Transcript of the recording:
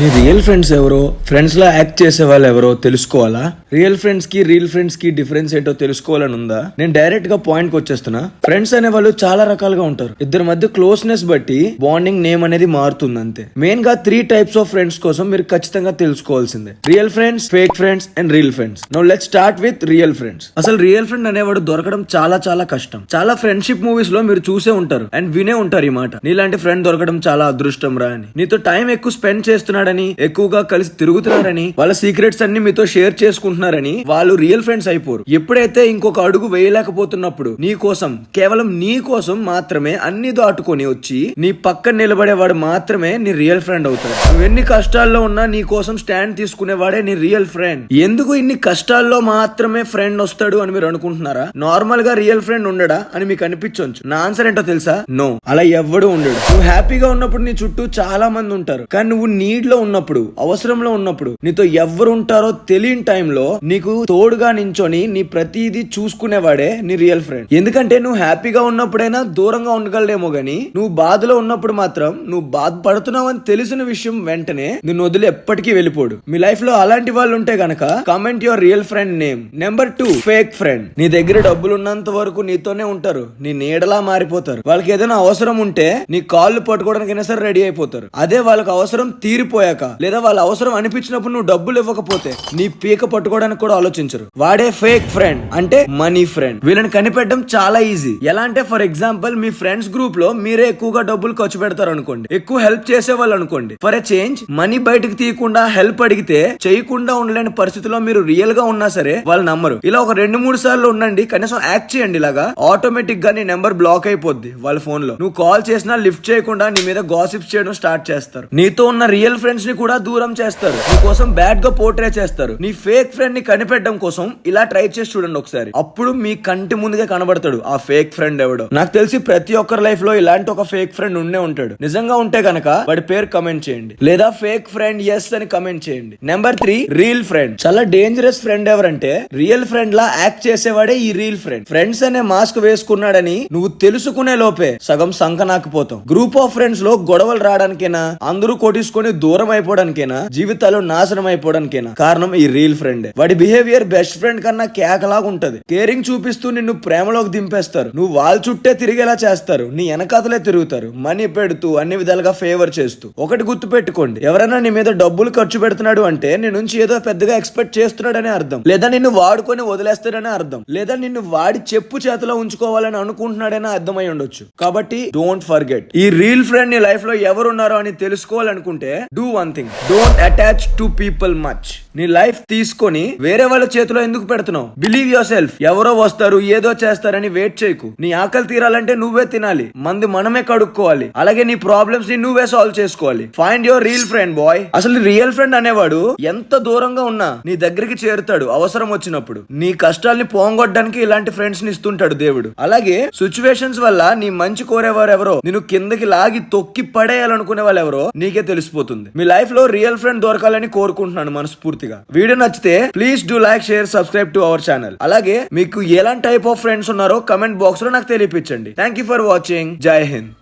నీ real friends ఎవరో friends లా యాక్ట్ చేసే వాళ్ళు ఎవరో తెలుసుకోవాలా? రియల్ ఫ్రెండ్స్కి రియల్ ఫ్రెండ్స్కి డిఫరెన్స్ ఏంటో తెలుసుకోవాలని ఉందా? నేను డైరెక్ట్గా పాయింట్కి వచ్చేస్తున్నా. ఫ్రెండ్స్ అనే వాళ్ళు చాలా రకాలుగా ఉంటారు. ఇద్దరి మధ్య క్లోజ్నెస్ బట్టి బాండింగ్ నేమ్ అనేది మారుతుంది అంతే. మెయిన్గా త్రీ టైప్స్ ఆఫ్ ఫ్రెండ్స్ కోసం మీరు ఖచ్చితంగా తెలుసుకోవాల్సిందే. Real friends fake friends and real friends no let start with real friends అసలు రియల్ ఫ్రెండ్ అనేవాడు దొరకడం చాలా చాలా కష్టం. చాలా ఫ్రెండ్షిప్ మూవీస్లో మీరు చూసే ఉంటారు అండ్ వినే ఉంటారు ఈ మాట. నీలాంటి ఫ్రెండ్ దొరకడం చాలా అదృష్టం రా అని. నీతో టైం ఎక్కువ స్పెండ్ చేస్తున్నాడు ఉన్నాడని ఎక్కువగా కలిసి తిరుగుతున్నారని వాళ్ళ సీక్రెట్స్ అన్ని మీతో షేర్ చేసుకుంటున్నారని వాళ్ళు రియల్ ఫ్రెండ్స్ అయిపోరు. ఎప్పుడైతే ఇంకొక అడుగు వేయలేకపోతున్నప్పుడు నీ కోసం కేవలం నీ కోసం మాత్రమే అన్ని దాటుకొని వచ్చి నీ పక్కన నిలబడేవాడు మాత్రమే నీ రియల్ ఫ్రెండ్ అవుతాడు. నువ్వు ఎన్ని కష్టాల్లో ఉన్నా నీ కోసం స్టాండ్ తీసుకునేవాడే నీ రియల్ ఫ్రెండ్ ఎందుకు ఇన్ని కష్టాల్లో మాత్రమే ఫ్రెండ్ వస్తాడు అని మీరు అనుకుంటున్నారా? నార్మల్గా రియల్ ఫ్రెండ్ ఉండడా అని మీకు అనిపించవచ్చు నా ఆన్సర్ ఏంటో తెలుసా? నో అలా ఎవ్వడు ఉండడు. నువ్వు హ్యాపీగా ఉన్నప్పుడు నీ చుట్టూ చాలా మంది ఉంటారు. కానీ నువ్వు నీడ్లో ఉన్నప్పుడు అవసరంలో ఉన్నప్పుడు నీతో ఎవరు ఉంటారో తెలియని టైంలో నీకు తోడుగా నించొని నీ ప్రతిదీ చూసుకునేవాడే నీ రియల్ ఫ్రెండ్. ఎందుకంటే నువ్వు హ్యాపీగా ఉన్నప్పుడైనా దూరంగా ఉండగలడేమో గానీ నువ్వు బాధలో ఉన్నప్పుడు మాత్రం నువ్వు బాధపడుతున్నావు అని తెలిసిన విషయం వెంటనే నిన్ను వదిలి ఎప్పటికీ వెళ్ళిపోడు. మీ లైఫ్లో అలాంటి వాళ్ళు ఉంటే గనక comment your real friend name. Number two fake friend. నీ దగ్గర డబ్బులు ఉన్నంత వరకు నీతోనే ఉంటారు. నీ నీడలా మారిపోతారు. వాళ్ళకి ఏదైనా అవసరం ఉంటే నీ కాళ్ళు పట్టుకోవడానికైనా సరే రెడీ అయిపోతారు. అదే వాళ్ళకి అవసరం తీరిపో తీరిపోయాక లేదా వాళ్ళ అవసరం అనిపించినప్పుడు నువ్వు డబ్బులు ఇవ్వకపోతే నీ పీక పట్టుకోవడానికి కూడా ఆలోచించరు. వాడే ఫేక్ ఫ్రెండ్ అంటే మనీ ఫ్రెండ్ వీళ్ళని కనిపెట్టడం చాలా ఈజీ ఎలా అంటే ఫర్ ఎగ్జాంపుల్ మీ ఫ్రెండ్స్ గ్రూప్లో మీరే ఎక్కువగా డబ్బులు ఖర్చు పెడతారు అనుకోండి. ఎక్కువ హెల్ప్ చేసే వాళ్ళు అనుకోండి. ఫర్ ఎ చేంజ్ మనీ బయటకు తీయకుండా హెల్ప్ అడిగితే చేయకుండా ఉండలేని పరిస్థితిలో మీరు రియల్గా ఉన్నా సరే వాళ్ళు నమ్మరు. ఇలా ఒక రెండు మూడు సార్లు ఉండండి. కనీసం యాక్ట్ చేయండి ఇలాగా. ఆటోమేటిక్గా నీ నెంబర్ బ్లాక్ అయిపోద్ది వాళ్ళ ఫోన్లో. నువ్వు కాల్ చేసినా లిఫ్ట్ చేయకుండా నీ మీద గాసిప్స్ చేయడం స్టార్ట్ చేస్తారు. నీతో ఉన్న రియల్ ఫ్రెండ్స్ని కూడా దూరం చేస్తారు. నీ కోసం బ్యాడ్గా పోర్ట్రే చేస్తారు. నీ ఫేక్ ఫ్రెండ్ని కనిపెట్టడం కోసం ఇలా ట్రై చేసి చూడండి ఒకసారి. అప్పుడు మీ కంటి ముందుగా కనబడతాడు ఆ ఫేక్ ఫ్రెండ్ ఎవడో. నాకు తెలిసి ప్రతి ఒక్కరి లైఫ్లో ఇలాంటి ఒక ఫేక్ ఫ్రెండ్ ఉండే ఉంటాడు. నిజంగా ఉంటే కనుక వాడి పేరు కమెంట్ చేయండి. లేదా ఫేక్ ఫ్రెండ్ ఎస్ అని కమెంట్ చేయండి. నెంబర్ త్రీ రియల్ ఫ్రెండ్ చాలా డేంజరస్ ఫ్రెండ్ ఎవరంటే రియల్ ఫ్రెండ్ లా యాక్ట్ చేసేవాడే ఈ రియల్ ఫ్రెండ్ ఫ్రెండ్స్ అనే మాస్క్ వేసుకున్నాడని నువ్వు తెలుసుకునే లోపే సగం సంకనాకపోతాం. గ్రూప్ ఆఫ్ ఫ్రెండ్స్లో గొడవలు రావడానికైనా? అందరూ కొట్టించుకొని దూరం అయిపోవడానికైనా జీవితాలు నాశనం అయిపోవడానికైనా కారణం ఈ రీల్ ఫ్రెండ్ వాడి బిహేవియర్ బెస్ట్ ఫ్రెండ్ కన్నా కేకలాగా ఉంటది కేరింగ్ చూపిస్తూ నిన్ను ప్రేమలోకి దింపేస్తారు. నువ్వు వాళ్ళ చుట్టే తిరిగేలా చేస్తారు. నీ వెనకాతలే తిరుగుతారు. మనీ పెడుతూ అన్ని విధాలుగా ఫేవర్ చేస్తూ. ఒకటి గుర్తు పెట్టుకోండి. ఎవరైనా నీ మీద డబ్బులు ఖర్చు పెడుతున్నాడు అంటే నీ నుంచి ఏదో పెద్దగా ఎక్స్పెక్ట్ చేస్తున్నాడనే అర్థం. లేదా నిన్ను వాడుకొని వదిలేస్తాడనే అర్థం. లేదా నిన్ను వాడి చెప్పు చేతిలో ఉంచుకోవాలని అనుకుంటున్నాడనే అర్థమై ఉండొచ్చు. కాబట్టి డోంట్ ఫర్గెట్ ఈ రీల్ ఫ్రెండ్ నీ లైఫ్లో ఎవరున్నారో అని తెలుసుకోవాలనుకుంటే do one thing don't attach to people much నీ లైఫ్ తీసుకొని వేరే వాళ్ళ చేతిలో ఎందుకు పెడుతున్నావు? బిలీవ్ యువర్ సెల్ఫ్ ఎవరో వస్తారు ఏదో చేస్తారని వెయిట్ చేయకు. నీ ఆకలి తీరాలంటే నువ్వే తినాలి. మంది మనమే కడుక్కోవాలి. అలాగే నీ ప్రాబ్లమ్స్ని నువ్వే సాల్వ్ చేసుకోవాలి. Find your real friend boy అసలు రియల్ ఫ్రెండ్ అనేవాడు ఎంత దూరంగా ఉన్నా నీ దగ్గరికి చేరుతాడు అవసరం వచ్చినప్పుడు. నీ కష్టాల్ని పోంగొట్టడానికి ఇలాంటి ఫ్రెండ్స్ని ఇస్తుంటాడు దేవుడు. అలాగే సిచ్యువేషన్స్ వల్ల నీ మంచి కోరేవారు ఎవరో నిన్ను కిందకి లాగి తొక్కి పడేయాలనుకునే వాళ్ళు ఎవరో నీకే తెలిసిపోతుంది. మీ లైఫ్లో రియల్ ఫ్రెండ్ దొరకాలని కోరుకుంటున్నాను మనస్ఫూర్తిగా. వీడియో నచ్చితే please do like share subscribe to our channel అలాగే మీకు ఎలాంటి టైప్ ఆఫ్ ఫ్రెండ్స్ ఉన్నారో కమెంట్ బాక్స్లో నాకు తెలియపించండి థ్యాంక్ యూ ఫర్ వాచింగ్ జై హింద్